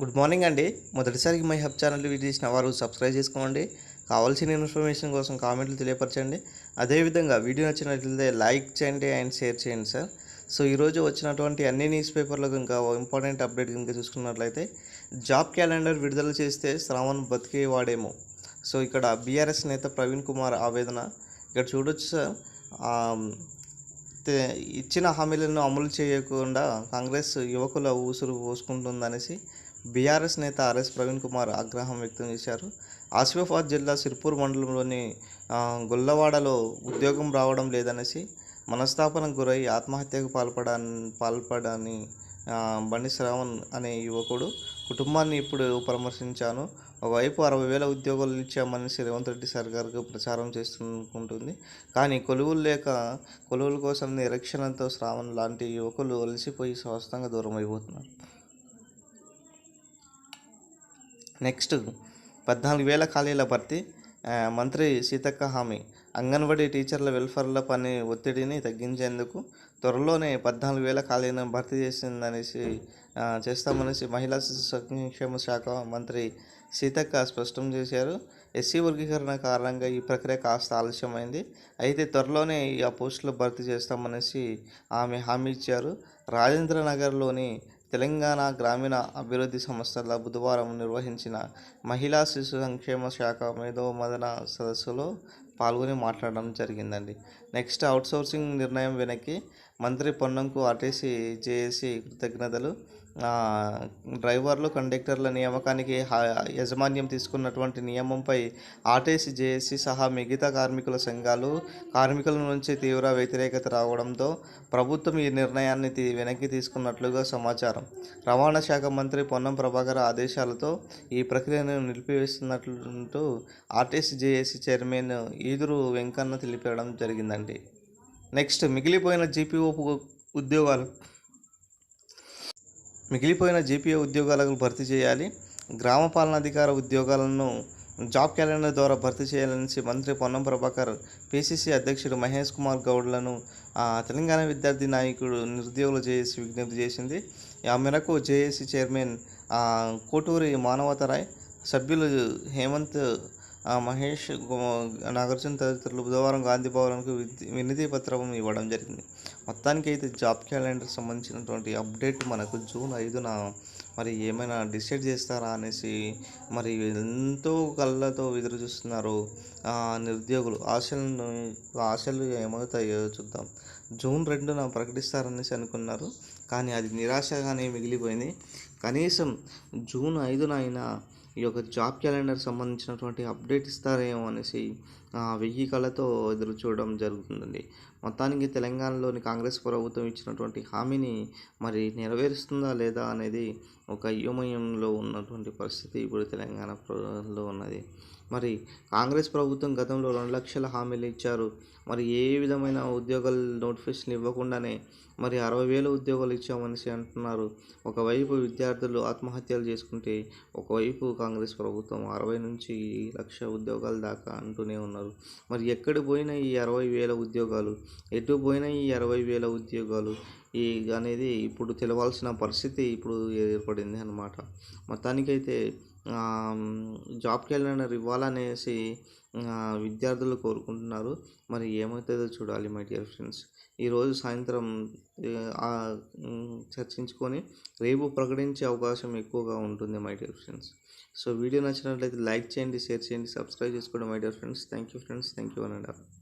Good morning అండి. మొదటిసారికి my hub channel video చేసిన వారు సబ్స్క్రైబ్ చేసుకోండి. కావాల్సిన ఇన్ఫర్మేషన్ కోసం కామెంట్లు తెలియపరచండి. అదేవిధంగా వీడియో నచ్చినట్లయితే లైక్ చేయండి అండ్ షేర్ చేయండి సార్. సో ఈరోజు వచ్చినటువంటి అన్ని న్యూస్ పేపర్లకు ఇంకా ఇంపార్టెంట్ అప్డేట్ కనుక చూసుకున్నట్లయితే జాబ్ క్యాలెండర్ విడుదల చేస్తే శ్రావణ్ బతికేవాడేమో. సో ఇక్కడ బీఆర్ఎస్ నేత ప్రవీణ్ కుమార్ ఆవేదన. ఇక్కడ చూడొచ్చు సార్. ఇచ్చిన హామీలను అమలు చేయకుండా కాంగ్రెస్ యువకుల ఊసురు పోసుకుంటుందనేసి బీఆర్ఎస్ నేత ఆర్ఎస్ ప్రవీణ్ కుమార్ ఆగ్రహం వ్యక్తం చేశారు. ఆసిఫాబాద్ జిల్లా సిర్పూర్ మండలంలోని గుల్లవాడలో గొల్లవాడలో ఉద్యోగం రావడం లేదనేసి మనస్తాపనకు గురై ఆత్మహత్యకు పాల్పడా పాల్పడని బండి శ్రావణ్ అనే యువకుడు కుటుంబాన్ని ఇప్పుడు పరామర్శించాను. ఒకవైపు అరవై వేల ఉద్యోగాలు ఇచ్చామని రేవంత్ రెడ్డి సర్కార్కు ప్రచారం చేస్తుంటుంది. కానీ కొలువులు లేక కొలువుల కోసం నిరీక్షణతో శ్రావణ్ లాంటి యువకులు అలసిపోయి స్వస్థంగా దూరం అయిపోతున్నారు నెక్స్ట్ పద్నాలుగు వేల ఖాళీల భర్తీ మంత్రి సీతక్క హామీ. అంగన్వాడీ టీచర్ల వెల్ఫేర్ల పని ఒత్తిడిని తగ్గించేందుకు త్వరలోనే పద్నాలుగు వేల ఖాళీలను భర్తీ చేసిందనేసి చేస్తామనేసి మహిళా శిశు సంక్షేమ శాఖ మంత్రి సీతక్క స్పష్టం చేశారు. ఎస్సీ వర్గీకరణ కారణంగా ఈ ప్రక్రియ కాస్త ఆలస్యమైంది. అయితే త్వరలోనే ఈ ఆ పోస్టులు భర్తీ చేస్తామనేసి ఆమె హామీ ఇచ్చారు. రాజేంద్ర నగర్లోని తెలంగాణ గ్రామీణ అభివృద్ధి సంస్థల బుధవారం నిర్వహించిన మహిళా శిశు సంక్షేమ శాఖ మేధో మదన సదస్సులో పాల్గొని మాట్లాడడం జరిగిందండి. నెక్స్ట్ అవుట్సోర్సింగ్ నిర్ణయం వెనక్కి మంత్రి పొన్నంకు ఆర్టీసీ జేఏసీ కృతజ్ఞతలు. డ్రైవర్లు కండక్టర్ల నియామకానికి యాజమాన్యం తీసుకున్నటువంటి నియమంపై ఆర్టీసీ జేఏసీ సహా మిగతా కార్మికుల సంఘాలు కార్మికుల నుంచి తీవ్ర వ్యతిరేకత రావడంతో ప్రభుత్వం ఈ నిర్ణయాన్ని వెనక్కి తీసుకున్నట్లుగా సమాచారం. రవాణా శాఖ మంత్రి పొన్నం ప్రభాకర్ ఆదేశాలతో ఈ ప్రక్రియను నిలిపివేస్తున్నట్లు ఆర్టీసీ జేఏసీ చైర్మన్ ఈదురు వెంకన్న తెలిపడం జరిగిందండి. నెక్స్ట్ మిగిలిపోయిన జీపీఓ ఉద్యోగాలు. మిగిలిపోయిన జీపీఓ ఉద్యోగాలకు భర్తీ చేయాలి. గ్రామ పాలనాధికార ఉద్యోగాలను జాబ్ క్యాలెండర్ ద్వారా భర్తీ చేయాలని మంత్రి పొన్నం ప్రభాకర్ పిసిసి అధ్యక్షుడు మహేష్ కుమార్ గౌడ్లను తెలంగాణ విద్యార్థి నాయకుడు నిరుద్యోగులు జేఏసీ విజ్ఞప్తి చేసింది. ఆ మేరకు జేఏసీ చైర్మన్ కోటూరి మానవతరాయ్ సభ్యులు హేమంత్ మహేష్ నాగార్జున తదితరులు బుధవారం గాంధీ భవన్కు వినతి పత్రం ఇవ్వడం జరిగింది. మొత్తానికి అయితే జాబ్ క్యాలెండర్ సంబంధించినటువంటి అప్డేట్ మనకు జూన్ ఐదున మరి ఏమైనా డిసైడ్ చేస్తారా అనేసి మరి ఎంతో కళ్ళతో ఎదురు చూస్తున్నారు ఆ, నిరుద్యోగులు. ఆశలను ఆశలు ఏమవుతాయో చూద్దాం. జూన్ రెండున ప్రకటిస్తారనేసి అనుకున్నారు కానీ అది నిరాశగానే మిగిలిపోయింది. కనీసం జూన్ ఐదున అయినా ఈ యొక్క జాబ్ క్యాలెండర్ సంబంధించినటువంటి అప్డేట్ ఇస్తారేమో అనేసి ఆ, వెయ్యి కళ్ళతో ఎదురు చూడడం జరుగుతుందండి. మొత్తానికి తెలంగాణలోని కాంగ్రెస్ ప్రభుత్వం ఇచ్చినటువంటి హామీని మరి నెరవేరుస్తుందా లేదా అనేది ఒక అయోమయంలో ఉన్నటువంటి పరిస్థితి ఇప్పుడు తెలంగాణలో ఉన్నది. మరి కాంగ్రెస్ ప్రభుత్వం గతంలో రెండు లక్షల హామీలు ఇచ్చారు. మరి ఏ విధమైన ఉద్యోగాలు నోటిఫికేషన్ ఇవ్వకుండానే మరి అరవై వేల ఉద్యోగాలు ఇచ్చామనేసి అంటున్నారు. ఒకవైపు విద్యార్థులు ఆత్మహత్యలు చేసుకుంటే ఒకవైపు కాంగ్రెస్ ప్రభుత్వం అరవై నుంచి లక్ష ఉద్యోగాల దాకా అంటూనే ఉన్నారు. మరి ఎక్కడ పోయినా ఈ అరవై వేల ఉద్యోగాలు? ఎటు పోయినా ఈ అరవై వేల ఉద్యోగాలు? ఈ అనేది ఇప్పుడు తెలవాల్సిన పరిస్థితి ఇప్పుడు ఏర్పడింది అన్నమాట. మొత్తానికైతే జాబ్ క్యాలెండర్ ఇవ్వాలనేసి విద్యార్థులు కోరుకుంటున్నారు. మరి ఏమవుతుందో చూడాలి మై డియర్ ఫ్రెండ్స్. ఈరోజు సాయంత్రం చర్చించుకొని రేపు ప్రకటించే అవకాశం ఎక్కువగా ఉంటుంది my dear friends. So video నచ్చినట్లయితే లైక్ చేయండి షేర్ చేయండి సబ్స్క్రైబ్ చేసుకోండి my dear friends. Thank you friends thank you అనండి